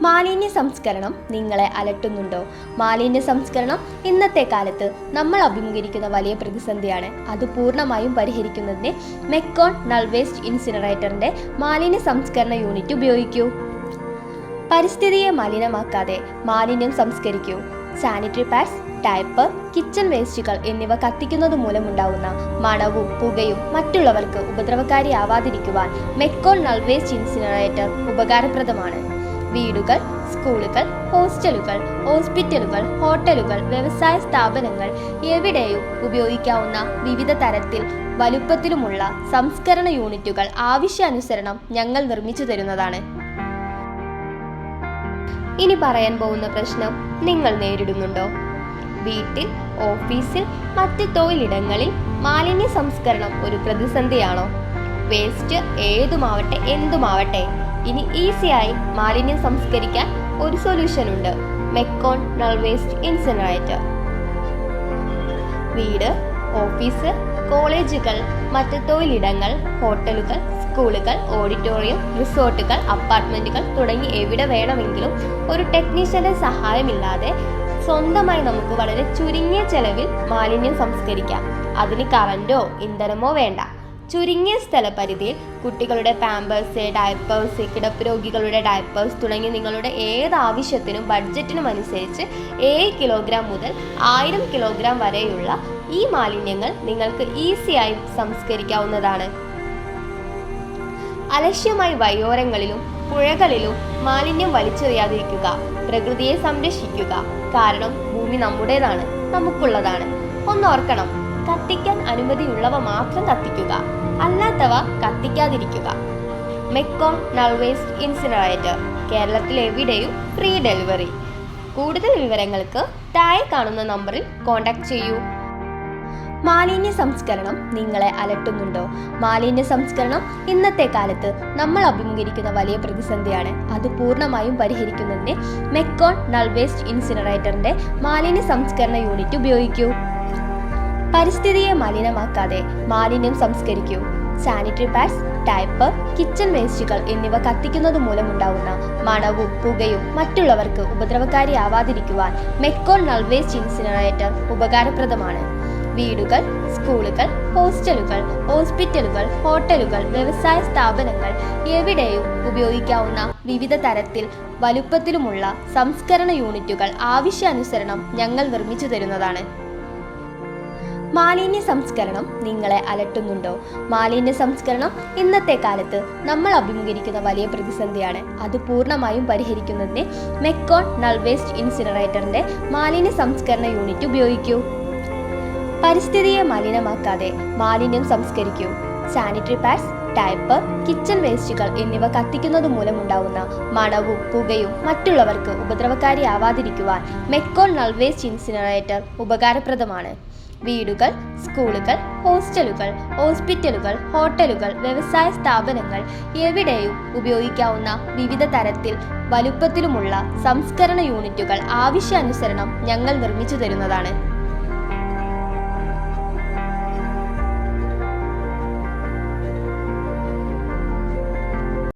മാലിന്യ സംസ്കരണം നിങ്ങളെ അലട്ടുന്നുണ്ടോ? മാലിന്യ സംസ്കരണം ഇന്നത്തെ കാലത്ത് നമ്മൾ അഭിമുഖീകരിക്കുന്ന വലിയ പ്രതിസന്ധിയാണ്. അത് പൂർണമായും പരിഹരിക്കുന്നതിന് മെക്കോൺ നൾവേസ്റ്റ് ഇൻസിനറേറ്ററിന്റെ മാലിന്യ സംസ്കരണ യൂണിറ്റ് ഉപയോഗിക്കൂ. പരിസ്ഥിതിയെ മലിനമാക്കാതെ മാലിന്യം സംസ്കരിക്കൂ. സാനിറ്ററി പാഡ്സ് ടൈപ്പർ കിച്ചൺ വേസ്റ്റുകൾ എന്നിവ കത്തിക്കുന്നത് മൂലമുണ്ടാകുന്ന മണവും പുകയും മറ്റുള്ളവർക്ക് ഉപദ്രവകാരിയാവാതിരിക്കുവാൻ മെക്കോൺ നൾവേസ്റ്റ് ഇൻസിനറേറ്റർ ഉപകാരപ്രദമാണ്. വീടുകൾ സ്കൂളുകൾ ഹോസ്റ്റലുകൾ ഹോസ്പിറ്റലുകൾ ഹോട്ടലുകൾ വ്യവസായ സ്ഥാപനങ്ങൾ എവിടെയും ഉപയോഗിക്കാവുന്ന വിവിധ തരത്തിൽ വലുപ്പത്തിലുമുള്ള സംസ്കരണ യൂണിറ്റുകൾ ആവശ്യാനുസരണം ഞങ്ങൾ നിർമ്മിച്ചു തരുന്നതാണ്. ഇനി പറയാൻ പോകുന്ന പ്രശ്നം നിങ്ങൾ നേരിടുന്നുണ്ടോ? വീട്ടിൽ ഓഫീസിൽ മറ്റ് തൊഴിലിടങ്ങളിൽ മാലിന്യ സംസ്കരണം ഒരു പ്രതിസന്ധിയാണോ? വേസ്റ്റ് ഏതുമാവട്ടെ എന്തുമാവട്ടെ. ഇനി ഈസിയായി മാലിന്യം സംസ്കരിക്കാൻ ഒരു സൊല്യൂഷൻ ഉണ്ട്. മെക്കോൺ നൾ വേസ്റ്റ് ഇൻസിനറേറ്റർ വീട് ഓഫീസ് കോളേജുകൾ മറ്റ് തൊഴിലിടങ്ങൾ ഹോട്ടലുകൾ സ്കൂളുകൾ ഓഡിറ്റോറിയം റിസോർട്ടുകൾ അപ്പാർട്ട്മെന്റുകൾ തുടങ്ങി എവിടെ വേണമെങ്കിലും ഒരു ടെക്നീഷ്യന്റെ സഹായമില്ലാതെ സ്വന്തമായി നമുക്ക് വളരെ ചുരുങ്ങിയ ചെലവിൽ മാലിന്യം സംസ്കരിക്കാം. അതിന് കറണ്ടോ ഇന്ധനമോ വേണ്ട. ചുരുങ്ങിയ സ്ഥലപരിധിയിൽ കുട്ടികളുടെ പാമ്പേഴ്സ് ഡയപ്പേഴ്സ് കിടപ്പ് രോഗികളുടെ ഡയപ്പേഴ്സ് തുടങ്ങി നിങ്ങളുടെ ഏത് ആവശ്യത്തിനും ബഡ്ജറ്റിനും അനുസരിച്ച് ഏഴ് കിലോഗ്രാം മുതൽ ആയിരം കിലോഗ്രാം വരെയുള്ള ഈ മാലിന്യങ്ങൾ നിങ്ങൾക്ക് ഈസിയായി സംസ്കരിക്കാവുന്നതാണ്. അലക്ഷ്യമായി വയോരങ്ങളിലും പുഴകളിലും മാലിന്യം വലിച്ചെറിയാതിരിക്കുക പ്രകൃതിയെ സംരക്ഷിക്കുക കാരണം ഭൂമി നമ്മുടേതാണ് നമുക്കുള്ളതാണ്. ഒന്നോർക്കണം കത്തിക്കാൻ അനുമതിയുള്ളവ മാത്രം കത്തിക്കുക. അല്ലാത്തവ കത്തിക്കാതിരിക്കുക. മെക്കോൺ നൾവേസ്റ്റ് ഇൻസിനറേറ്റർ കേരളത്തിൽ എവിടെയും ഫ്രീ ഡെലിവറി. കൂടുതൽ വിവരങ്ങൾക്ക് താഴെ കാണുന്ന നമ്പറിൽ കോൺടാക്ട് ചെയ്യൂ. മാലിന്യ സംസ്കരണം നിങ്ങളെ അലട്ടുന്നുണ്ടോ? മാലിന്യ സംസ്കരണം ഇന്നത്തെ കാലത്ത് നമ്മൾ അഭിമുഖീകരിക്കുന്ന വലിയ പ്രതിസന്ധിയാണ്. അത് പൂർണമായും പരിഹരിക്കുന്നതിന് മെക്കോൺ നൾവേസ്റ്റ് ഇൻസിനറേറ്ററിന്റെ മാലിന്യ സംസ്കരണ യൂണിറ്റ് ഉപയോഗിക്കൂ. പരിസ്ഥിതിയെ മലിനമാക്കാതെ മാലിന്യം സംസ്കരിക്കൂ. സാനിറ്ററി പാഡ്സ് ടൈപ്പ് കിച്ചൺ വേസ്റ്റുകൾ എന്നിവ കത്തിക്കുന്നത് മൂലമുണ്ടാവുന്ന മണവും പുകയും മറ്റുള്ളവർക്ക് ഉപദ്രവകാരിയാവാതിരിക്കുവാൻ മെക്കോൺ നൾ വേസ്റ്റ് ഇൻസിനറേറ്റർ ഉപകാരപ്രദമാണ്. വീടുകൾ സ്കൂളുകൾ ഹോസ്റ്റലുകൾ ഹോസ്പിറ്റലുകൾ ഹോട്ടലുകൾ വ്യവസായ സ്ഥാപനങ്ങൾ എവിടെയും ഉപയോഗിക്കാവുന്ന വിവിധ തരത്തിൽ വലുപ്പത്തിലുമുള്ള സംസ്കരണ യൂണിറ്റുകൾ ആവശ്യാനുസരണം ഞങ്ങൾ നിർമ്മിച്ചു തരുന്നതാണ്. മാലിന്യ സംസ്കരണം നിങ്ങളെ അലട്ടുന്നുണ്ടോ? മാലിന്യ സംസ്കരണം ഇന്നത്തെ കാലത്ത് നമ്മൾ അഭിമുഖീകരിക്കുന്ന വലിയ പ്രതിസന്ധിയാണ്. അത് പൂർണമായും പരിഹരിക്കുന്നതിന് മെക്കോൺ നൾ വേസ്റ്റ് ഇൻസിനറേറ്ററിന്റെ മാലിന്യ സംസ്കരണ യൂണിറ്റ് ഉപയോഗിക്കൂ. പരിസ്ഥിതിയെ മലിനമാക്കാതെ മാലിന്യം സംസ്കരിക്കൂ. സാനിറ്ററി പാഡ്സ് ടൈപ്പ് കിച്ചൺ വേസ്റ്റുകൾ എന്നിവ കത്തിക്കുന്നത് മൂലമുണ്ടാവുന്ന മണവും പുകയും മറ്റുള്ളവർക്ക് ഉപദ്രവകാരിയാവാതിരിക്കുവാൻ മെക്കോൺ നൾ വേസ്റ്റ് ഇൻസിനറേറ്റർ ഉപകാരപ്രദമാണ്. വീടുകൾ സ്കൂളുകൾ ഹോസ്റ്റലുകൾ ഹോസ്പിറ്റലുകൾ ഹോട്ടലുകൾ വ്യവസായ സ്ഥാപനങ്ങൾ എവിടെയും ഉപയോഗിക്കാവുന്ന വിവിധ തരത്തിൽ വലുപ്പത്തിലുമുള്ള സംസ്കരണ യൂണിറ്റുകൾ ആവശ്യാനുസരണം ഞങ്ങൾ നിർമ്മിച്ചു തരുന്നതാണ്.